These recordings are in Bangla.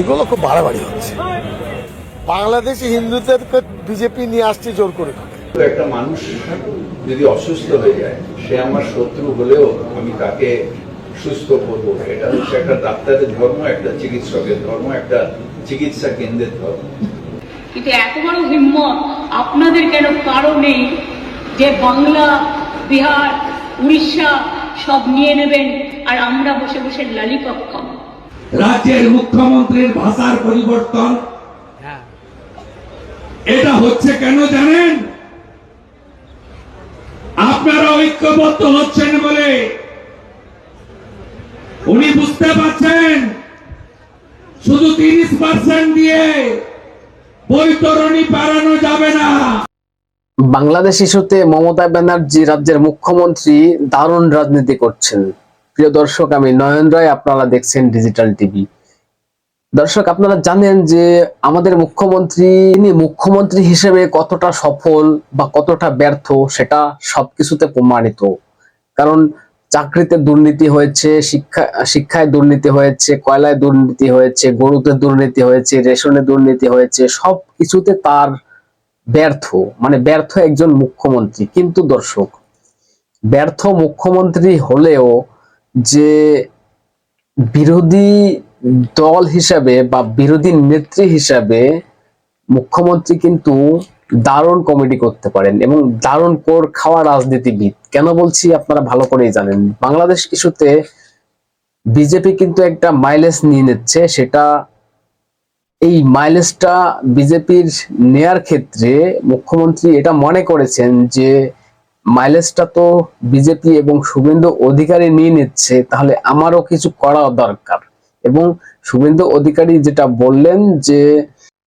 এগুলো খুব বাড়াবাড়ি হচ্ছে। বাংলাদেশি হিন্দুদেরকে বিজেপি নিয়ে আসছে জোর করে। একটা মানুষ যদি অসুস্থ হয়ে যায় সে আমার শত্রু হলেও আমি তাকে সুস্থ করব। এটা হচ্ছে একটা ডাক্তারের ধর্ম একটা চিকিৎসকের ধর্ম একটা চিকিৎসা কেন্দ্রের ধর্ম। কিন্তু এত বড় হিম্মত আপনাদের কেন কারও নেই যে বাংলা বিহার উড়িষ্যা সব নিয়ে নেবেন আর আমরা বসে বসে লালিপপ খাব? রাজ্যের মুখ্যমন্ত্রীর ভাষার পরিবর্তন। এটা হচ্ছে কেন জানেন? আপনারা ঐক্যবদ্ধ হচ্ছেন বলে। উনি বুঝতে পারছেন? শুধু তিরিশ পার্সেন্ট দিয়ে বৈতরণী বাড়ানো যাবে না। বাংলাদেশ ইস্যুতে মমতা ব্যানার্জি রাজ্যের মুখ্যমন্ত্রী দারুণ রাজনীতি করছেন। প্রিয় দর্শক, আমি নয়ন রায়, আপনারা দেখছেন ডিজিটাল টিভি দর্শক, আপনারা জানেন যে আমাদের মুখ্যমন্ত্রী, তিনি মুখ্যমন্ত্রী হিসেবে কতটা সফল বা কতটা ব্যর্থ, সেটা সবকিছুতে প্রমাণিত। কারণ চাকরিতে দুর্নীতি হয়েছে, শিক্ষা, শিক্ষায় দুর্নীতি হয়েছে, কয়লায় দুর্নীতি হয়েছে, গরুতে দুর্নীতি হয়েছে, রেশনে দুর্নীতি হয়েছে সব কিছুতে তার ব্যর্থ মানে ব্যর্থ একজন মুখ্যমন্ত্রী। কিন্তু দর্শক, ব্যর্থ মুখ্যমন্ত্রী হলেও যে বিরোধী দল হিসাবে বা বিরোধী নেত্রী হিসাবে মুখ্যমন্ত্রী কিন্তু দারুণ কমেডি করতে পারেন এবং দারুণ কোর খাওয়া রাজনীতিবিদ। কেন বলছি আপনারা ভালো করেই জানেন? বাংলাদেশ ইস্যুতে বিজেপি কিন্তু একটা মাইলেজ নিয়ে নিচ্ছে, সেটা এই মাইলেজটা বিজেপির নেয়ার ক্ষেত্রে মুখ্যমন্ত্রী এটা মনে করেছেন যে মাইলেজটা তো বিজেপি এবং শুভেন্দু অধিকারী নিয়ে নিচ্ছে, তাহলে আমারও কিছু করা দরকার। এবং শুভেন্দু অধিকারী যেটা বললেন যে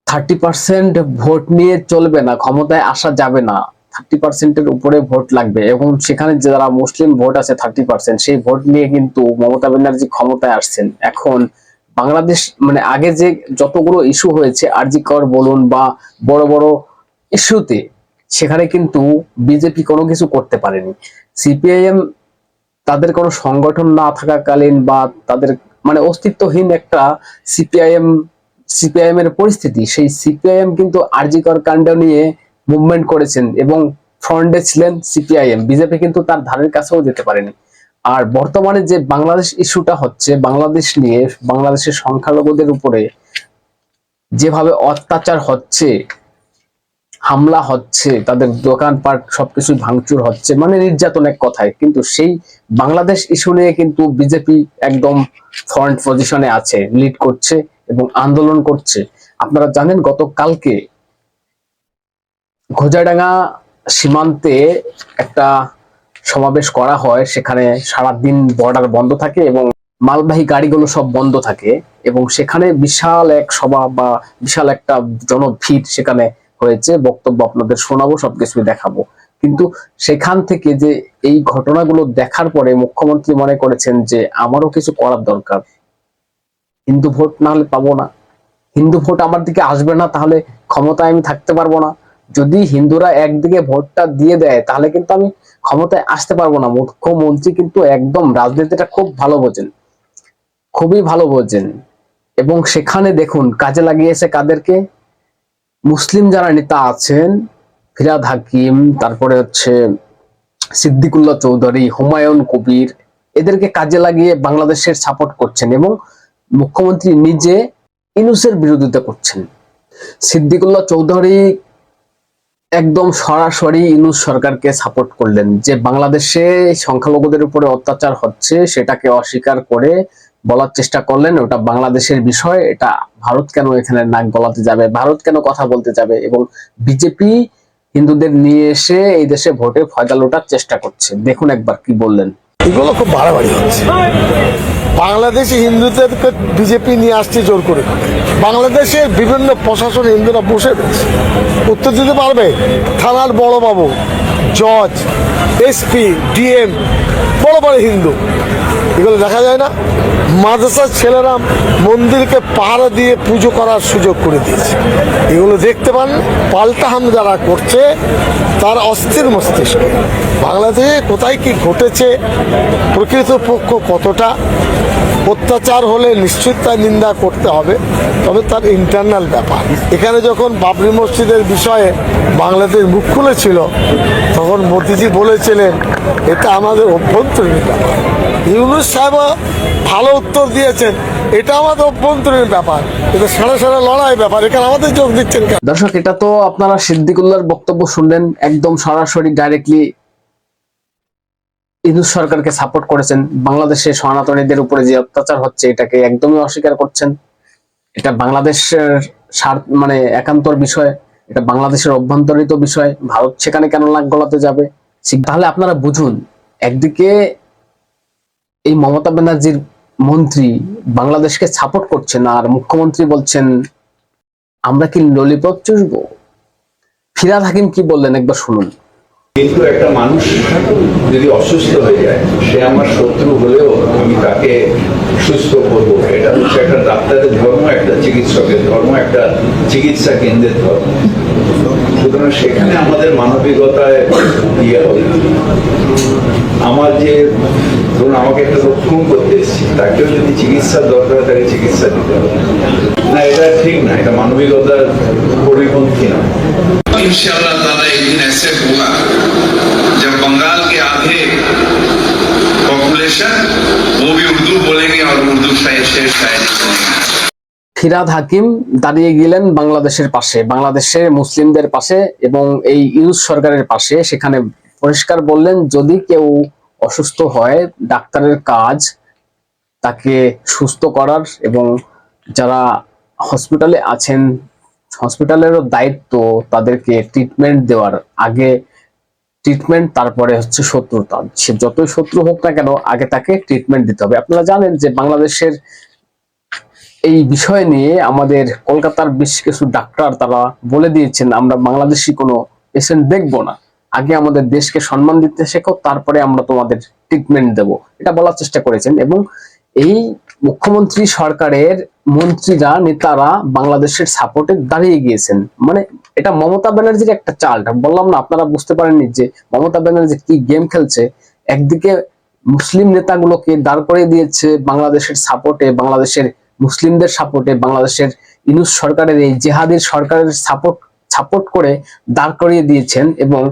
থার্টি পার্সেন্ট ভোট নিয়ে চলবে না, ক্ষমতায় আসা যাবে না থার্টি পার্সেন্টের উপরে ভোট লাগবে। এবং সেখানে যারা মুসলিম ভোট আছে থার্টি পার্সেন্ট সেই ভোট নিয়ে কিন্তু মমতা ব্যানার্জি ক্ষমতায় আসছেন। এখন বাংলাদেশ মানে আগে যে যতগুলো ইস্যু হয়েছে, আরজি কর বলুন বা বড় বড় ইস্যুতে সেখানে কিন্তু বিজেপি কোনো কিছু করতে পারেনি। সিপিআইএম তাদের কোনো সংগঠন না থাকাকালীন বা তাদের মানে অস্তিত্বহীন একটা সিপিআইএম সিপিআইএম এর পরিস্থিতি, সেই সিপিআইএম কিন্তু আরজিকর কাণ্ড নিয়ে মুভমেন্ট করেছেন এবং ফ্রন্টে ছিলেন সিপিআইএম বিজেপি কিন্তু তার ধারের কাছেও যেতে পারেনি। আর বর্তমানে যে বাংলাদেশ ইস্যুটা হচ্ছে, বাংলাদেশ নিয়ে বাংলাদেশের সংখ্যালঘুদের উপরে যেভাবে অত্যাচার হচ্ছে হামলা হচ্ছে, তাদের দোকানপাট সবকিছু ভাঙচুর হচ্ছে মানে নির্যাতন এক কথায়। কিন্তু সেই বাংলাদেশ ইস্যু নিয়ে কিন্তু বিজেপি একদম ফ্রন্ট পজিশনে আছে লিড করছে এবং আন্দোলন করছে। আপনারা জানেন গতকালকে ঘোজাডাঙ্গা সীমান্তে একটা সমাবেশ করা হয়, সেখানে সারাদিন বর্ডার বন্ধ থাকে এবং মালবাহী গাড়িগুলো সব বন্ধ থাকে এবং সেখানে বিশাল এক সভা বা বিশাল একটা জনভিড় সেখানে হয়েছে, বক্তব্য আপনাদের শোনাবো সবকিছু দেখাবো। কিন্তু সেখান থেকে যে এই ঘটনাগুলো দেখার পরে মুখ্যমন্ত্রী মনে করেছেন যে আমারও কিছু করার দরকার। হিন্দু ভোট না হলে পাবো না। হিন্দু ভোট আমার দিকে আসবে না, তাহলে ক্ষমতায় আমি থাকতে পারব না। যদি হিন্দুরা একদিকে ভোটটা দিয়ে দেয়, তাহলে কিন্তু আমি ক্ষমতায় আসতে পারব না। মুখ্যমন্ত্রী কিন্তু একদম রাজনীতিটা খুব ভালো বোঝেন। খুবই ভালো বোঝেন। এবং সেখানে দেখুন, কাজে লাগিয়েছে কাদেরকে? মুসলিম যারা নেতা আছেন, ফিরাদ হাকিম, তারপরে হচ্ছে সিদ্দিকুল্লাহ চৌধুরী, হুমায়ুন কবির, এদেরকে কাজে লাগিয়ে বাংলাদেশের সাপোর্ট করছেন এবং মুখ্যমন্ত্রী নিজে ইনুসের বিরোধিতা করছেন। সিদ্দিকুল্লাহ চৌধুরী একদম সরাসরি ইনুস সরকারকে সাপোর্ট করলেন যে বাংলাদেশে সংখ্যালঘুদের উপরে অত্যাচার হচ্ছে, সেটাকে অস্বীকার করে বলার চেষ্টা করলেন, ওটা বাংলাদেশের বিষয়, এটা ভারত কেন এখানে নাক গলাতে যাবে, ভারত কেন কথা বলতে যাবে এবং বিজেপি হিন্দুদের নিয়ে এসে এই দেশে ভোটে ফয়দা লোটার চেষ্টা করছে। দেখুন একবার কি বললেন। এগুলো খুব বাড়াবাড়ি হচ্ছে। বাংলাদেশি হিন্দুদেরকে বিজেপি নিয়ে আসছে জোর করে। বাংলাদেশের বিভিন্ন প্রশাসন হিন্দুরা বসে উত্তর দিতে পারবে, থানার বড় বাবু জজ, এসপি, ডিএম, বড় বড় হিন্দু। এগুলো দেখা যায় না। মাদ্রাসার ছেলেরা মন্দিরকে পাহারা দিয়ে পুজো করার সুযোগ করে দিয়েছে। এগুলো দেখতে পান, পাল্টা হাম যারা করছে, তার অস্থির মস্তিষ্ক। বাংলাদেশে কোথায় কি ঘটেছে, প্রকৃত পক্ষ কতটা, অত্যাচার হলে নিশ্চিত তার নিন্দা করতে হবে, তবে তার ইন্টারনাল ব্যাপার। এখানে যখন বাবরি মসজিদের বিষয়ে বাংলাদেশ মুখ খুলেছিল তখন মোদিজি বলেছিলেন, এটা আমাদের অভ্যন্তরীণ ব্যাপার। ইউনুস সাহেব ভালো উত্তর দিয়েছেন, এটা আমাদের অভ্যন্তরীণ ব্যাপার। এটা সারা সারা লড়াই ব্যাপার, এখানে আমাদের যোগ দিচ্ছেন দর্শক, এটা তো আপনারা সিদ্দিকুল্লাহর বক্তব্য শুনলেন, একদম সরাসরি ডাইরেক্টলি ইন্দু সরকারকে সাপোর্ট করেছেন। বাংলাদেশে সনাতনীদের উপরে যে অত্যাচার হচ্ছে, এটাকে একদমই অস্বীকার করছেন। এটা বাংলাদেশের মানে একান্তর বিষয়। এটা বাংলাদেশের অভ্যন্তরিত বিষয়, ভারত সেখানে কেন নাক গলাতে যাবে? তাহলে আপনারা বুঝুন, একদিকে এই মমতা ব্যানার্জির মন্ত্রী বাংলাদেশকে সাপোর্ট করছেন আর মুখ্যমন্ত্রী বলছেন, আমরা কি ললিপপ চুষব? ফিরাদ হাকিম কি বললেন? একবার শুনুন। কিন্তু একটা মানুষ যদি অসুস্থ হয়ে যায়, সে আমার শত্রু হলেও আমি তাকে সুস্থ করব। এটা হচ্ছে একটা ডাক্তারের ধর্ম, একটা চিকিৎসকের ধর্ম, একটা চিকিৎসা কেন্দ্রের ধর্ম। সুতরাং সেখানে আমাদের মানবিকতায় ইয়ে হবে। আমার যে, ধরুন আমাকে একটা খুন করতে এসেছি, তাকেও যদি চিকিৎসার দরকার তাকে চিকিৎসা দিতে হবে। না, এটা ঠিক না, এটা মানবিকতার পরিপন্থী না। इंशाल्लाह ताला एक दिन ऐसे होगा जब बंगाल के आधे पॉपुलेशन वो भी उर्दू बोलेंगे और उर्दू शायद शेर शायरी बोलेंगे ফিরাদ হাকিম দাঁড়িয়ে গেলেন বাংলাদেশের পাশে বাংলাদেশের মুসলিমদের পাশে এবং এই ইউজ সরকারের পাশে সেখানে পরিষ্কার বললেন যদি কেউ অসুস্থ হয় ডাক্তারের কাজ তাকে সুস্থ করার এবং যারা হসপিটালে আছেন হসপিটালেরও দায়িত্ব তাদেরকে ট্রিটমেন্ট দেওয়ার। আগে ট্রিটমেন্ট তারপরে হচ্ছে শত্রুতা। সে যতই শত্রু হোক না কেন, আগে তাকে ট্রিটমেন্ট দিতে হবে। আপনারা জানেন যে বাংলাদেশের এই বিষয় নিয়ে আমাদের কলকাতার বেশ কিছু ডাক্তার তারা বলে দিয়েছেন, আমরা বাংলাদেশি কোনো পেশেন্ট দেখব না। আগে আমাদের দেশকে সম্মান দিতে শেখো, তারপরে আমরা তোমাদের ট্রিটমেন্ট দেব। এটা বলার চেষ্টা করেছেন এবং এই মুখ্যমন্ত্রী সরকারের মন্ত্রীরা, নেতারা বাংলাদেশের সাপোর্টে দাঁড়িয়ে গিয়েছেন। মানে এটা মমতা ব্যানার্জির একটা চাল। বললাম না, আপনারা বুঝতে পারেননি যে মমতা ব্যানার্জি কি গেম খেলছে। একদিকে মুসলিম নেতাগুলোকে দাঁড় করিয়ে দিয়েছে বাংলাদেশের সাপোর্টে বাংলাদেশের মুসলিমদের সাপোর্টে বাংলাদেশের ইনুস সরকারের, এই জেহাদের সরকারের সাপোর্ট সাপোর্ট করে দাঁড় করিয়ে দিয়েছেন এবং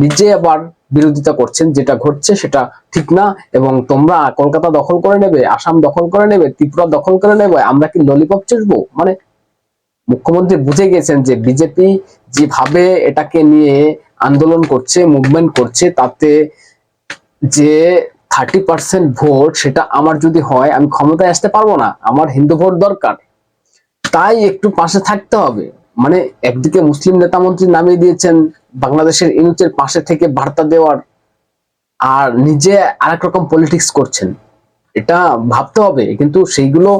নিজে আবার বিরোধিতা করছেন, যেটা ঘটছে সেটা ঠিক না, এবং তোমরা কলকাতা দখল করে নেবে, আসাম দখল করে নেবে, ত্রিপুরা দখল করে নেবে, আমরা কি ললিপপ চুষবো মানে মুখ্যমন্ত্রী বুঝে গেছেন যে বিজেপি যেভাবে এটাকে নিয়ে আন্দোলন করছে মুভমেন্ট করছে, তাতে যে থার্টি পার্সেন্ট ভোট সেটা আমার যদি হয়, আমি ক্ষমতায় আসতে পারব না, আমার হিন্দু ভোট দরকার। তাই একটু পাশে থাকতে হবে। মানে একদিকে মুসলিম নেতা মন্ত্রী নামিয়ে দিয়েছেন বাংলাদেশের ইনুচের পাশে থেকে বার্তা দেওয়ার, আর নিজে আরেক রকম পলিটিক্স করছেন। এটা ভাবতে হবে, কিন্তু সেইগুলো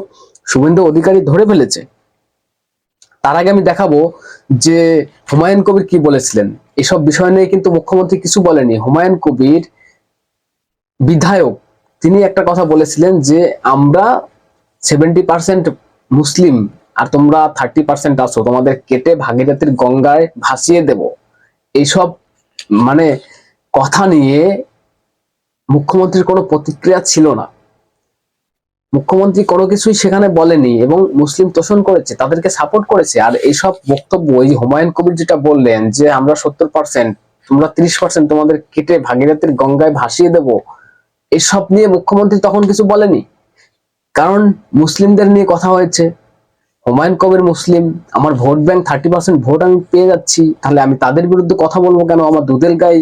শুভেন্দু অধিকারী ধরে ফেলেছে। তার আগে আমি দেখাবো যে হুমায়ুন কবির কি বলেছিলেন। এসব বিষয় নিয়ে কিন্তু মুখ্যমন্ত্রী কিছু বলেনি। হুমায়ুন কবির বিধায়ক, তিনি একটা কথা বলেছিলেন যে, আমরা সেভেন্টি পার্সেন্ট মুসলিম আর তোমরা থার্টি পার্সেন্ট আছো, তোমাদের কেটে ভাগীরথীর গঙ্গায় ভাসিয়ে দেব। এইসব মানে কথা নিয়ে মুখ্যমন্ত্রীর কোনো প্রতিক্রিয়া ছিল না। মুখ্যমন্ত্রী কোনো কিছুই সেখানে বলেনি এবং মুসলিম তোষণ করেছে, তাদেরকে সাপোর্ট করেছে। আর এইসব বক্তব্য যে হুমায়ুন কবির যেটা বললেন যে, আমরা সত্তর পার্সেন্ট তোমরা তিরিশ পার্সেন্ট তোমাদের কেটে ভাগীরথীর গঙ্গায় ভাসিয়ে দেব, এসব নিয়ে মুখ্যমন্ত্রী তখন কিছু বলেনি। কারণ মুসলিমদের নিয়ে কথা হয়েছে। হুমায়ুন কবির মুসলিম আমার vote bank thirty percent vote আমি পেয়ে যাচ্ছি তাহলে আমি তাদের বিরুদ্ধে কথা বলব কেন? আমার দুধের গাই।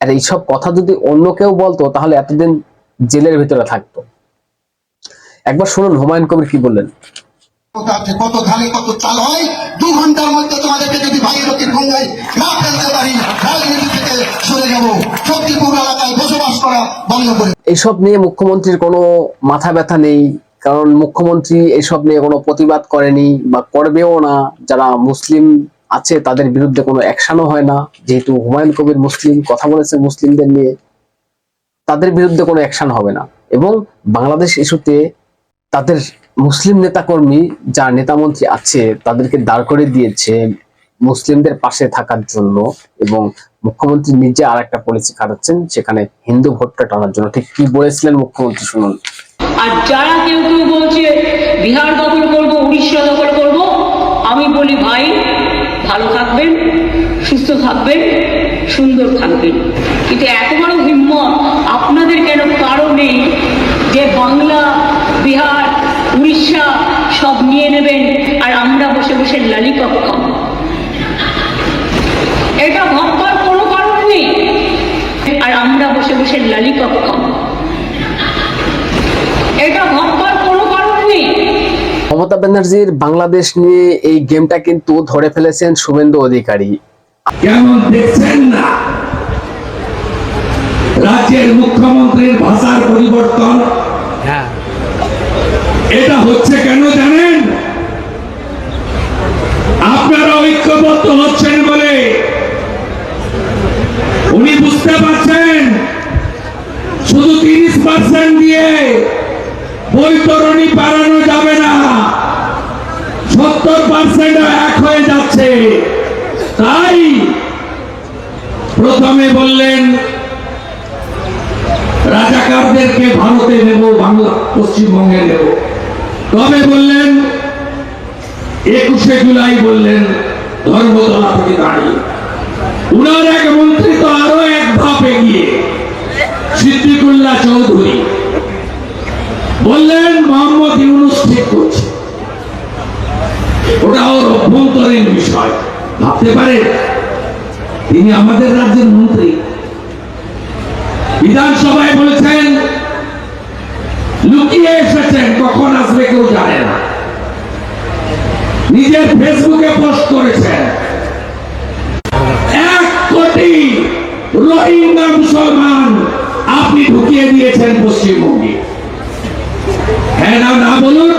আর এইসব কথা যদি অন্য কেউ বলতো তাহলে এতদিন জেলের ভিতরে থাকতো। একবার শুনুন হুমায়ুন কবির কি বললেন। কত ধানে কত চাল হয়? দু ঘণ্টার মধ্যে তোমাদেরকে যদি ভাগীরথীর গঙ্গায় না ফেলতে পারি রাজনীতি থেকে সরে যাব। শক্তিপুর এলাকায় বসবাস করা বন্ধ করে। এইসব নিয়ে মুখ্যমন্ত্রীর কোনো মাথা ব্যথা নেই। কারণ মুখ্যমন্ত্রী এসব নিয়ে কোনো প্রতিবাদ করেনি বা করবেও না। যারা মুসলিম আছে, তাদের বিরুদ্ধে কোনো অ্যাকশনও হয় না। যেহেতু হুমায়ুন কবির মুসলিম, কথা বলেছে মুসলিমদের নিয়ে, তাদের বিরুদ্ধে কোনো অ্যাকশন হবে না। এবং বাংলাদেশ ইস্যুতে তাদের মুসলিম নেতাকর্মী যা নেতামন্ত্রী আছে, তাদেরকে দাঁড় করে দিয়েছে মুসলিমদের পাশে থাকার জন্য। এবং মুখ্যমন্ত্রী নিজে আর একটা পলিসি খাটাচ্ছেন, সেখানে হিন্দু ভোটটা টানার জন্য। ঠিক কি বলেছিলেন মুখ্যমন্ত্রী, শুনুন। আর যারা কেউ কেউ বলছে, বিহার দখল করব, উড়িষ্যা দখল করব, আমি বলি, ভাই, ভালো থাকবেন, সুস্থ থাকবেন, সুন্দর থাকবেন। কিন্তু এত বড় হিম্মত আপনাদের কেন কারও নেই যে বাংলা, বিহার, উড়িষ্যা সব নিয়ে নেবেন আর আমরা বসে বসে লালিপপ খাব? এটা ভাববার কোনো কারণ নেই। আর আমরা বসে বসে লালিপপ খাব। মমতা ব্যানার্জির বাংলাদেশ নিয়ে এই গেমটা কিন্তু ধরে ফেলেছেন শুভেন্দু অধিকারী। কেমন দেখছেন না? রাজ্যের মুখ্যমন্ত্রীর ভাষার পরিবর্তন। এটা হচ্ছে কেন জানেন? আপনারা ঐক্যবদ্ধ হচ্ছেন বলে। উনি বুঝতে পারছেন? শুধু তিরিশ পার্সেন্ট দিয়ে বৈতরণী বাড়ানো সত্তর পার্সেন্ট এক হয়ে যাচ্ছে। তাই প্রথমে বললেন, রাজাকারদেরকে ভারতে নেব বাংলা, পশ্চিমবঙ্গে নেব তবে বললেন, একুশে জুলাই বললেন, ধর্মতলা থেকে দাঁড়িয়ে। উনার এক মন্ত্রী তো আরও এক ধাপ এগিয়ে, সিদ্দিকুল্লাহ চৌধুরী। বললেন, মোহাম্মদ ইউনুস ঠিক করছে। ওটা ওর অভ্যন্তরীণ বিষয়। ভাবতে পারে তিনি আমাদের রাজ্যের মন্ত্রী। বিধানসভায় বলেছেন, লুকিয়ে এসেছেন, কখন আসবে কেউ জানে না। নিজের ফেসবুকে পোস্ট করেছেন এক কোটি রোহিঙ্গা মুসলমান আপনি ঢুকিয়ে দিয়েছেন পশ্চিমবঙ্গে হ্যাঁ না না বলুন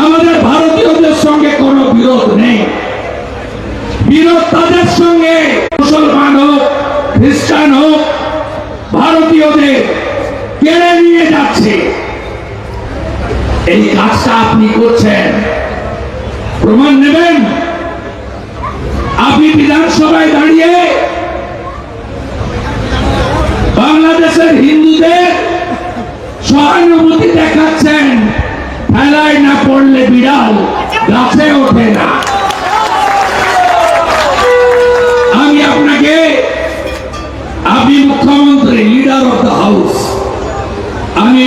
আমাদের ভারতীয়দের সঙ্গে কোনো বিরোধ নেই বিরোধ তাদের সঙ্গে মুসলমান হোক খ্রিস্টান হোক ভারতীয়দের কেড়ে নিয়ে যাচ্ছে এই কাজটা আপনি করছেন প্রমাণ নেবেন আপনি বিধানসভায় দাঁড়িয়ে বাংলাদেশের হিন্দুদের সহানুভূতি দেখাচ্ছেন। ফেলায় না পড়লে বিড়াল গাছে ওঠে না। আমি আপনাকে আপনি মুখ্যমন্ত্রী লিডার অফ দ্য হাউস আমি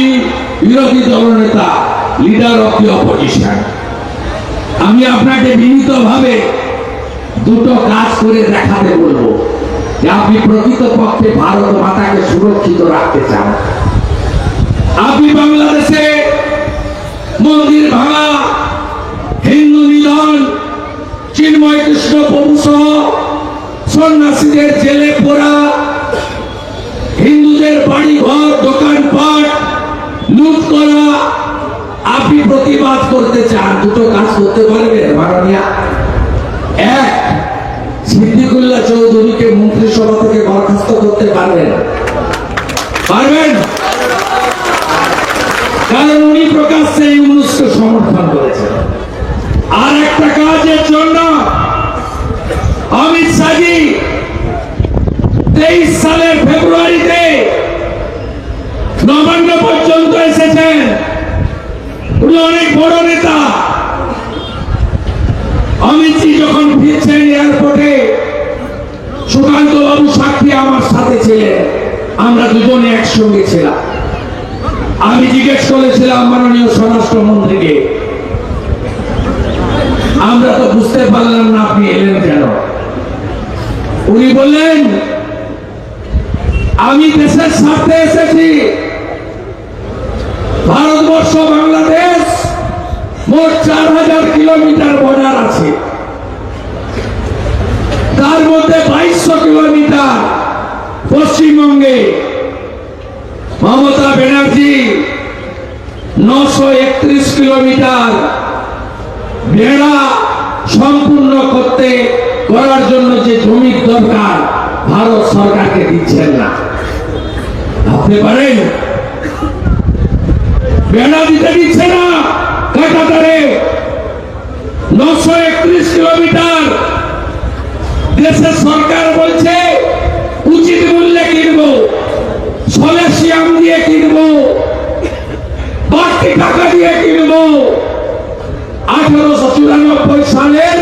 বিরোধী দলনেতা লিডার অফ দি অপোজিশন আমি আপনাকে বিনীতভাবে দুটো কাজ করে দেখাতে বলব। যে আপনি প্রকৃতপক্ষে ভারত মাতাকে সুরক্ষিত রাখতে চান। আপনি বাংলাদেশে মন্দির ভাঙা, হিন্দু নিধন, চিন্ময় কৃষ্ণ সহ সন্ন্যাসীদের জেলে পোড়া, হিন্দুদের বাড়ি ঘর দোকানপাট লুট করা, আপনি প্রতিবাদ করতে চান, দুটো কাজ করতে পারবেন মাননীয়া এক, সিদ্দিকুল্লাহ চৌধুরীকে মন্ত্রিসভা থেকে বরখাস্ত করতে পারবেন। পারবেন? কারণ উনি প্রকাশ্যে ইউনুসকে সমর্থন করেছেন আর একটা কাজের জন্য অমিত শাহজি তেইশ সালের ফেব্রুয়ারিতে নবান্ন পর্যন্ত এসেছেন উনি অনেক বড় নেতা অমিতজি যখন ফিরছেন এয়ারপোর্টে সুকান্ত বাবু সাক্ষী আমার সাথে ছিলেন আমরা দুজনে একসঙ্গে ছিলাম আমি জিজ্ঞেস করেছিলাম মাননীয় স্বরাষ্ট্রমন্ত্রীকে আমরা তো বুঝতে পারলাম না আপনি এলেন কেন উনি বললেন আমি দেশের স্বার্থে এসেছি ভারতবর্ষ বাংলাদেশ মোট চার হাজার কিলোমিটার বর্ডার আছে। তার মধ্যে বাইশশো কিলোমিটার পশ্চিমবঙ্গে। মমতা ব্যানার্জি নশো একত্রিশ কিলোমিটার বেড়া সম্পূর্ণ করতে, করার জন্য যে জমির দরকার, ভারত সরকারকে দিচ্ছেন না। ভাবতে পারেন? বেড়া দিতে দেশের সরকার বলছে, উচিত মূল্যে কিনব সলেসিয়াম দিয়ে কিনব, বাড়তি টাকা দিয়ে কিনব। আঠারোশো চুরানব্বই সালের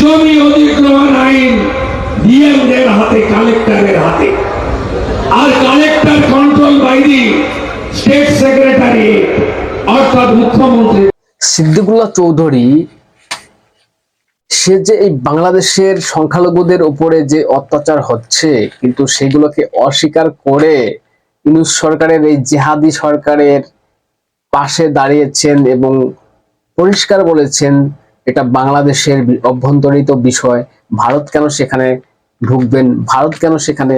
জমি অধিগ্রহণ আইন ডিএমদের হাতে, কালেক্টরের হাতে। আর কালেক্টর কন্ট্রোল বাইরে স্টেট সেক্রেটারি, অর্থাৎ মুখ্যমন্ত্রী। সিদ্দিকুল্লাহ চৌধুরী সে যে এই বাংলাদেশের সংখ্যালঘুদের উপরে যে অত্যাচার হচ্ছে, কিন্তু সেগুলোকে অস্বীকার করে ইউনুস সরকারের এই জেহাদি সরকারের পাশে দাঁড়িয়েছেন এবং পরিষ্কার বলেছেন এটা বাংলাদেশের অভ্যন্তরিত বিষয়। ভারত কেন সেখানে ঢুকবেন? ভারত কেন সেখানে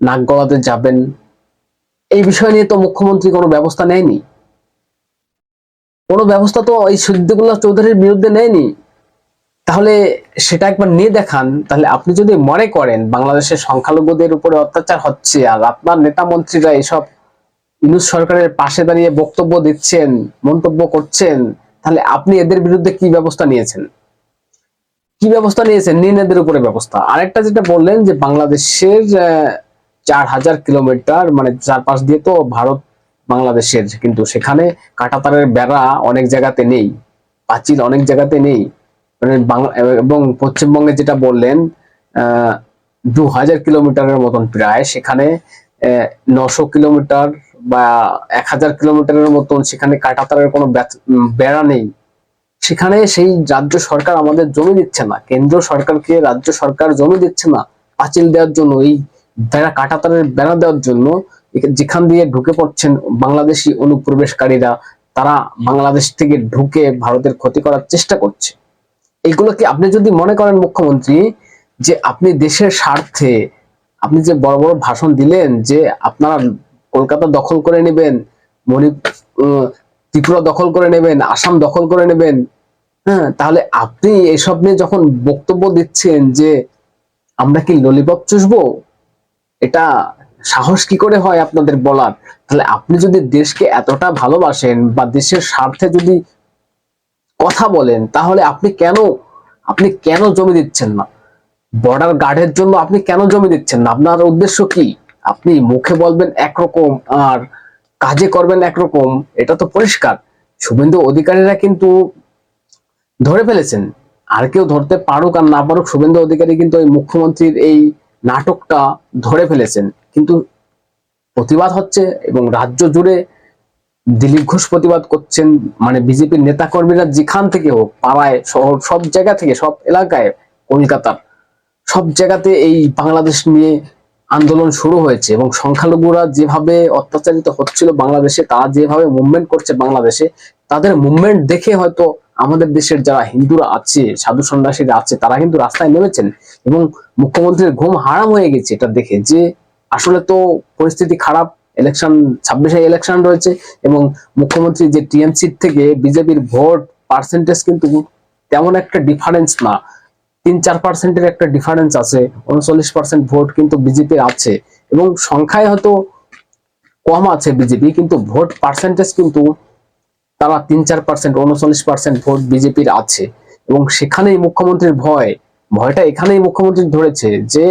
নাক গলাতে যাবেন? এই বিষয় নিয়ে তো মুখ্যমন্ত্রী কোনো ব্যবস্থা নেয়নি। কোনো ব্যবস্থা তো এই সিদ্দিকুল্লাহ চৌধুরীর বিরুদ্ধে নেয়নি। তাহলে সেটা একবার নিয়ে দেখান। তাহলে আপনি যদি মনে করেন বাংলাদেশের সংখ্যালঘুদের উপরে অত্যাচার হচ্ছে আর আপনার নেতা মন্ত্রীরা এসব ইউনুস সরকারের পাশে দাঁড়িয়ে বক্তব্য দিচ্ছেন, মন্তব্য করছেন, তাহলে আপনি এদের বিরুদ্ধে কি ব্যবস্থা নিয়েছেন? কি ব্যবস্থা নিয়েছেন? নিন এদের উপরে ব্যবস্থা। আরেকটা যেটা বললেন যে বাংলাদেশের চার হাজার কিলোমিটার মানে চারপাশ দিয়ে তো ভারত বাংলাদেশের, কিন্তু সেখানে কাঁটাতারের বেড়া অনেক জায়গাতে নেই, পাঁচিল অনেক জায়গাতে নেই। মানে বাংলা, এবং পশ্চিমবঙ্গে যেটা বললেন দু হাজার কিলোমিটারের মতন প্রায়। সেখানে নশো কিলোমিটার বা এক হাজার কিলোমিটারের মতন সেখানে কাঁটাতারের কোনো বেড়া নেই। সেখানে সেই রাজ্য সরকার আমাদের জমি দিচ্ছে না। কেন্দ্র সরকারকে রাজ্য সরকার জমি দিচ্ছে না পাঁচিল দেওয়ার জন্য, এই বেড়া, কাঁটাতারের বেড়া দেওয়ার জন্য। যেখান দিয়ে ঢুকে পড়ছেন বাংলাদেশি অনুপ্রবেশকারীরা, তারা বাংলাদেশ থেকে ঢুকে ভারতের ক্ষতি করার চেষ্টা করছে। এইগুলো কি আপনি যদি মনে করেন মুখ্যমন্ত্রী, যে আপনি দেশের স্বার্থে আপনি যে বড় বড় ভাষণ দিলেন, যে আপনারা কলকাতা দখল করে নেবেন ত্রিপুরা দখল করে নেবেন, আসাম দখল করে নেবেন হ্যাঁ তাহলে আপনি এসব নিয়ে যখন বক্তব্য দিচ্ছেন যে আমরা কি ললিপপ চুষবো, এটা সাহস কি করে হয় আপনাদের বলার? তাহলে আপনি যদি দেশকে এতটা ভালোবাসেন বা দেশের স্বার্থে যদি কথা বলেন, তাহলে আপনি কেন আপনি কেন জমি দিচ্ছেন না? বর্ডার গার্ডের জন্য আপনি কেন জমি দিচ্ছেন না? আপনার উদ্দেশ্য কি? আপনি মুখে বলবেন একরকম আর কাজে করবেন একরকম, এটা তো পরিষ্কার। শুভেন্দু অধিকারীরা কিন্তু ধরে ফেলেছেন। আর কেউ ধরতে পারুক আর না পারুক, শুভেন্দু অধিকারী কিন্তু ওই মুখ্যমন্ত্রীর এই নাটকটা ধরে ফেলেছেন। কিন্তু প্রতিবাদ হচ্ছে এবং রাজ্য জুড়ে দিলীপ ঘোষ প্রতিবাদ করছেন মানে বিজেপির নেতা কর্মীরা যেখান থেকে হোক, পাড়ায়, শহর, সব জায়গা থেকে, সব এলাকায়, কলকাতার, সব জায়গাতে এই বাংলাদেশ নিয়ে আন্দোলন শুরু হয়েছে এবং সংখ্যালঘুরা যেভাবে অত্যাচারিত হচ্ছিল বাংলাদেশে, তারা যেভাবে মুভমেন্ট করছে বাংলাদেশে, তাদের মুভমেন্ট দেখে হয়তো আমাদের দেশের যারা হিন্দুরা আছে, সাধু সন্ন্যাসীরা আছে, তারা কিন্তু রাস্তায় নেমেছেন এবং মুখ্যমন্ত্রীর ঘুম হারাম হয়ে গেছে এটা দেখে যে আসলে তো পরিস্থিতি খারাপ। ইলেকশন ছাব্বিশে ইলেকশন রয়েছে এবং মুখ্যমন্ত্রী যে টিএমসি থেকে বিজেপির ভোট পার্সেন্টেজ কিন্তু তেমন একটা ডিফারেন্স না। তিন চার পার্সেন্টের একটা ডিফারেন্স আছে, উনচল্লিশ পার্সেন্ট ভোট কিন্তু বিজেপির আছে এবং সংখ্যায় হয়তো কম আছে বিজেপি, কিন্তু ভোট পার্সেন্টেজ কিন্তু তারা তিন চার পার্সেন্ট উনচল্লিশ পার্সেন্ট ভোট বিজেপির আছে। এবং সেখানেই মুখ্যমন্ত্রীর ভয়, ভয়টা এখানেই মুখ্যমন্ত্রী ধরেছে যে,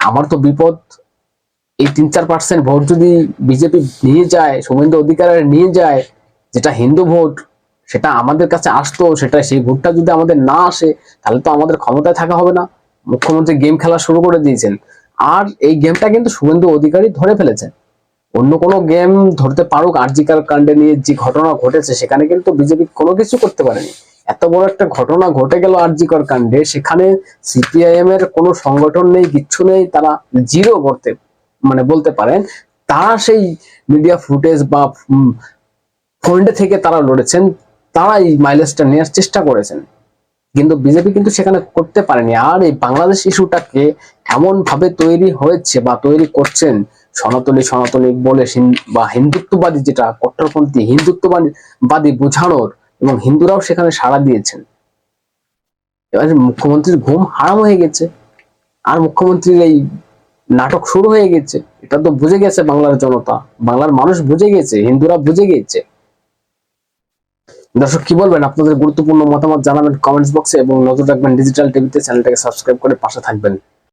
আমার তো বিপদ এই তিন চার পার্সেন্ট ভোট যদি বিজেপি নিয়ে যায়, শুভেন্দু অধিকারের নিয়ে যায়, যেটা হিন্দু ভোট, সেটা আমাদের কাছে আসতো, সেটা সেই ভোটটা যদি আমাদের না আসে, তাহলে তো আমাদের ক্ষমতায় থাকা হবে না। মুখ্যমন্ত্রী গেম খেলা শুরু করে দিয়েছেন। আর এই গেমটা কিন্তু শুভেন্দু অধিকারী ধরে ফেলেছেন। অন্য কোনো গেম ধরতে পারুক আরজিকার কাণ্ডে নিয়ে যে ঘটনা ঘটেছে, সেখানে কিন্তু বিজেপি কোনো কিছু করতে পারেনি। এত বড় একটা ঘটনা ঘটে গেল আরজিকর কাণ্ডে, সেখানে সিপিআইএম এর কোনো সংগঠন নেই, কিচ্ছু নেই, তারা জিরো করতে মানে বলতে পারেন, তারা সেই মিডিয়া ফুটেজ বা ফন্ডে থেকে তারা লড়েছেন তারা এই মাইলেজটা নেওয়ার চেষ্টা করেছেন। কিন্তু বিজেপি কিন্তু সেখানে করতে পারেনি। আর এই বাংলাদেশ ইস্যুটাকে এমন ভাবে তৈরি হয়েছে বা তৈরি করছেন, সনাতনী সনাতনী বলে বা হিন্দুত্ববাদী যেটা, কট্টরপন্থী হিন্দুত্ববাদী বাদী বোঝানোর এবং হিন্দুরাও সেখানে সাড়া দিয়েছেন। এবার মুখ্যমন্ত্রীর ঘুম হারাম হয়ে গেছে। আর মুখ্যমন্ত্রীর এই নাটক শুরু হয়ে গেছে। এটা তো বুঝে গেছে বাংলার জনতা। বাংলার মানুষ বুঝে গেছে, হিন্দুরা বুঝে গেছে। দর্শক, কি বলবেন? আপনাদের গুরুত্বপূর্ণ মতামত জানাবেন কমেন্টস বক্সে এবং নজর রাখবেন ডিজিটাল টিভিতে চ্যানেলটাকে সাবস্ক্রাইব করে পাশে থাকবেন।